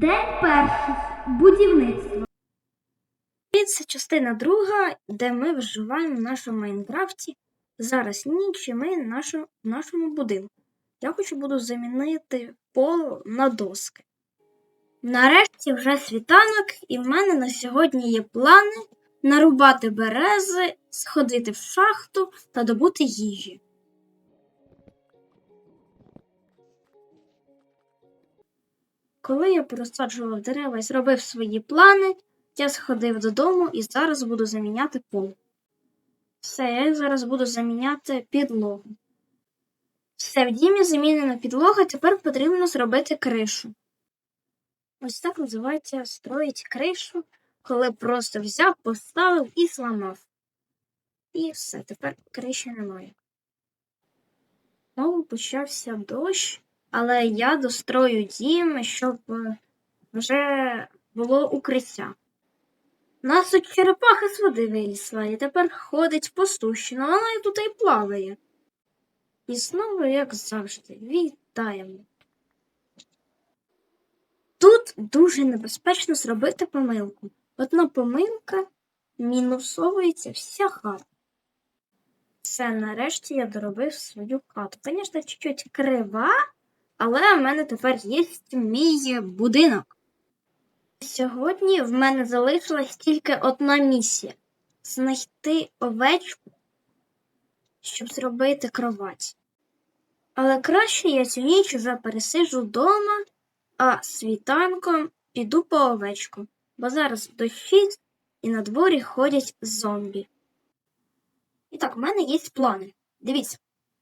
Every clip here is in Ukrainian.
День перший. Будівництво. Це частина друга, де ми вживаємо в нашому Майнкрафті. Зараз ніч і ми в нашому, будинку. Я хочу буду замінити пол на доски. Нарешті вже світанок, і в мене на сьогодні є плани нарубати берези, сходити в шахту та добути їжі. Коли я порозсаджував дерева і зробив свої плани, я сходив додому і зараз буду заміняти пол. Все, я зараз буду заміняти підлогу. Все, в дімі замінена підлога, тепер потрібно зробити кришу. Ось так називається строїть кришу, коли просто взяв, поставив і зламав. І все, тепер криші немає. Знову почався дощ, але я дострою дім, щоб е, вже було укриття. Нас тут черепаха з води вилізла і тепер ходить пустущено, вона і тут і плаває. І знову, як завжди, вітаємо. Тут дуже небезпечно зробити помилку. Одна помилка мінусовується вся хата. Все, нарешті я доробив свою хату. Звісно, чуть-чуть крива, але в мене тепер є мій будинок. Сьогодні в мене залишилась тільки одна місія знайти овечку, щоб зробити кровать. Але краще я цю ніч вже пересиджу вдома, а світанком піду по овечку, бо зараз дощить і на дворі ходять зомбі. І так, в мене є плани. Дивіться,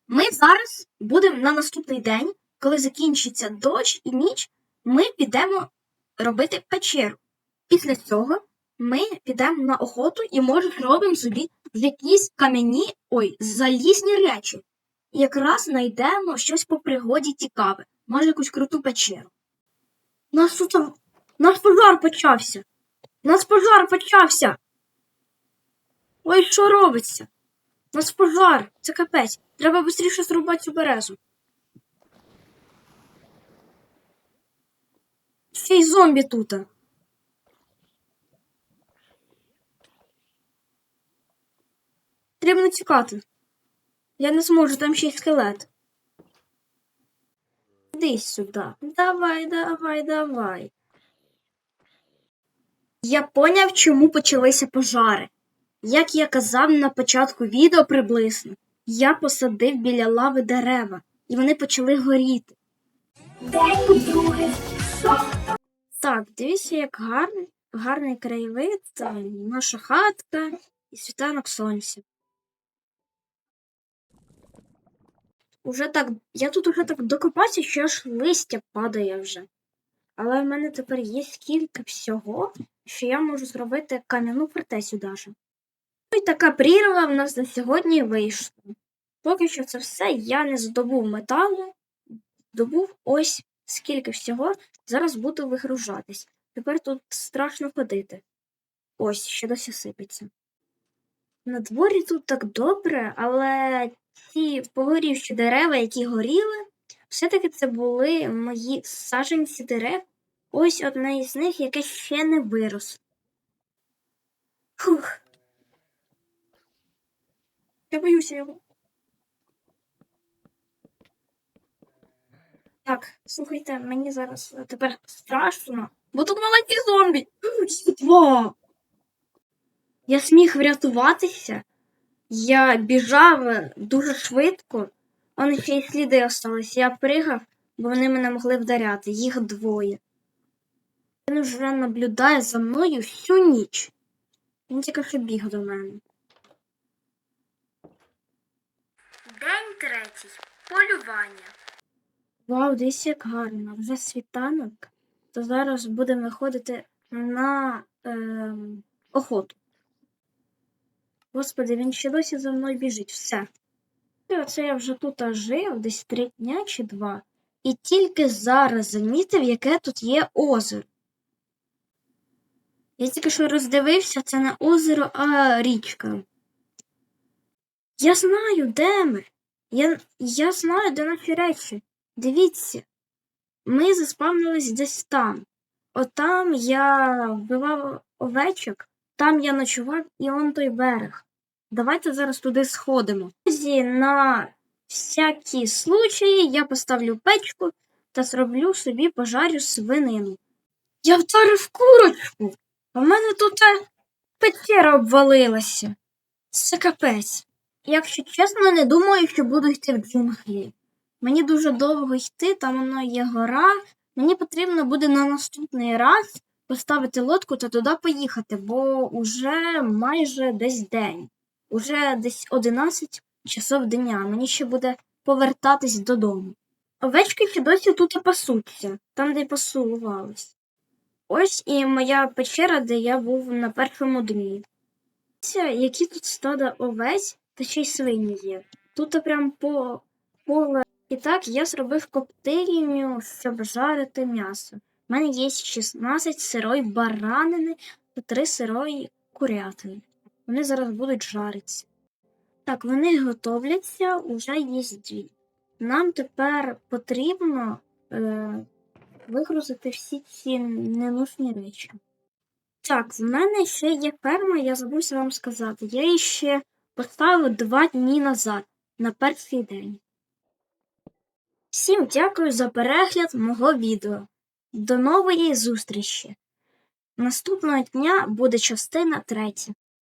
ми зараз будемо на наступний день, коли закінчиться дощ і ніч, ми підемо робити печеру. Після цього ми підемо на охоту і, може, зробимо собі якісь кам'яні, ой, залізні речі. І якраз знайдемо щось по пригоді цікаве, може, якусь круту печеру. Нас тут наш пожар почався. Нас пожар почався. Ой, що робиться? Нас пожар, це капець. Треба швидше зрубати цю березу. Ще й зомбі тут. Треба тікати. Я не зможу, там ще й скелет. Іди сюди. Давай, давай, давай. Я поняв, чому почалися пожари. Як я казав на початку відео приблизно, я посадив біля лави дерева, і вони почали горіти. Так, дивіться, як гарний, гарний краєвид, там наша хатка і світанок сонця. Уже так, я тут уже так докопався, що аж листя падає вже. Але в мене тепер є скільки всього, що я можу зробити кам'яну фортецю даже. Ну і така прірва в нас на сьогодні вийшла. Поки що це все я не здобув металу, здобув ось скільки всього. Зараз буду вигружатись. Тепер тут страшно ходити. Ось, ще досі сипеться. На дворі тут так добре, але ці погорівші дерева, які горіли, все-таки це були мої саджанці дерев. Ось одне із них, яке ще не виросло. Фух. Я боюся його. Так, слухайте, мені зараз е, тепер страшно, бо тут маленькі зомбі. Два. Я зміг врятуватися. Я біжав е, дуже швидко. Вони ще й сліди остались. Я пригав, бо вони мене могли вдаряти. Їх двоє. Він вже наблюдає за мною всю ніч. Він тільки що біг до мене. День третій. Полювання. Вау, десь як гарно. Вже світанок. То зараз будемо виходити на ем, охоту. Господи, він ще досі за мною біжить. Все. І оце я вже тут жив, десь три дня чи два. І тільки зараз замітив, яке тут є озеро. Я тільки що роздивився, це не озеро, а річка. Я знаю, де ми. Я, я знаю, де наші речі. Дивіться, ми заспавнились десь там. Отам я вбивав овечок, там я ночував і он той берег. Давайте зараз туди сходимо. Друзі, на всякі случаї я поставлю печку та зроблю собі пожарю свинину. Я вдарив курочку, в мене тут печера обвалилася. Це капець. Якщо чесно, не думаю, що буду йти в джунглі. Мені дуже довго йти, там воно є гора. Мені потрібно буде на наступний раз поставити лодку та туди поїхати, бо уже майже десь день. Уже десь 11 часов дня. Мені ще буде повертатись додому. Овечки ще досі тут і пасуться, там, де й пасувались. Ось і моя печера, де я був на першому дні. Які тут стада овець та ще й свині є. Тут прям по поле. І так я зробив коптильню, щоб жарити м'ясо. У мене є 16 сирої баранини та 3 сирої курятини. Вони зараз будуть жаритися. Так, вони готовляться, уже дві. Нам тепер потрібно е, вигрузити всі ці ненужні речі. Так, в мене ще є ферма, я забувся вам сказати. Я її ще поставив два дні назад, на перший день. Всім дякую за перегляд мого відео. До нової зустрічі! Наступного дня буде частина третя.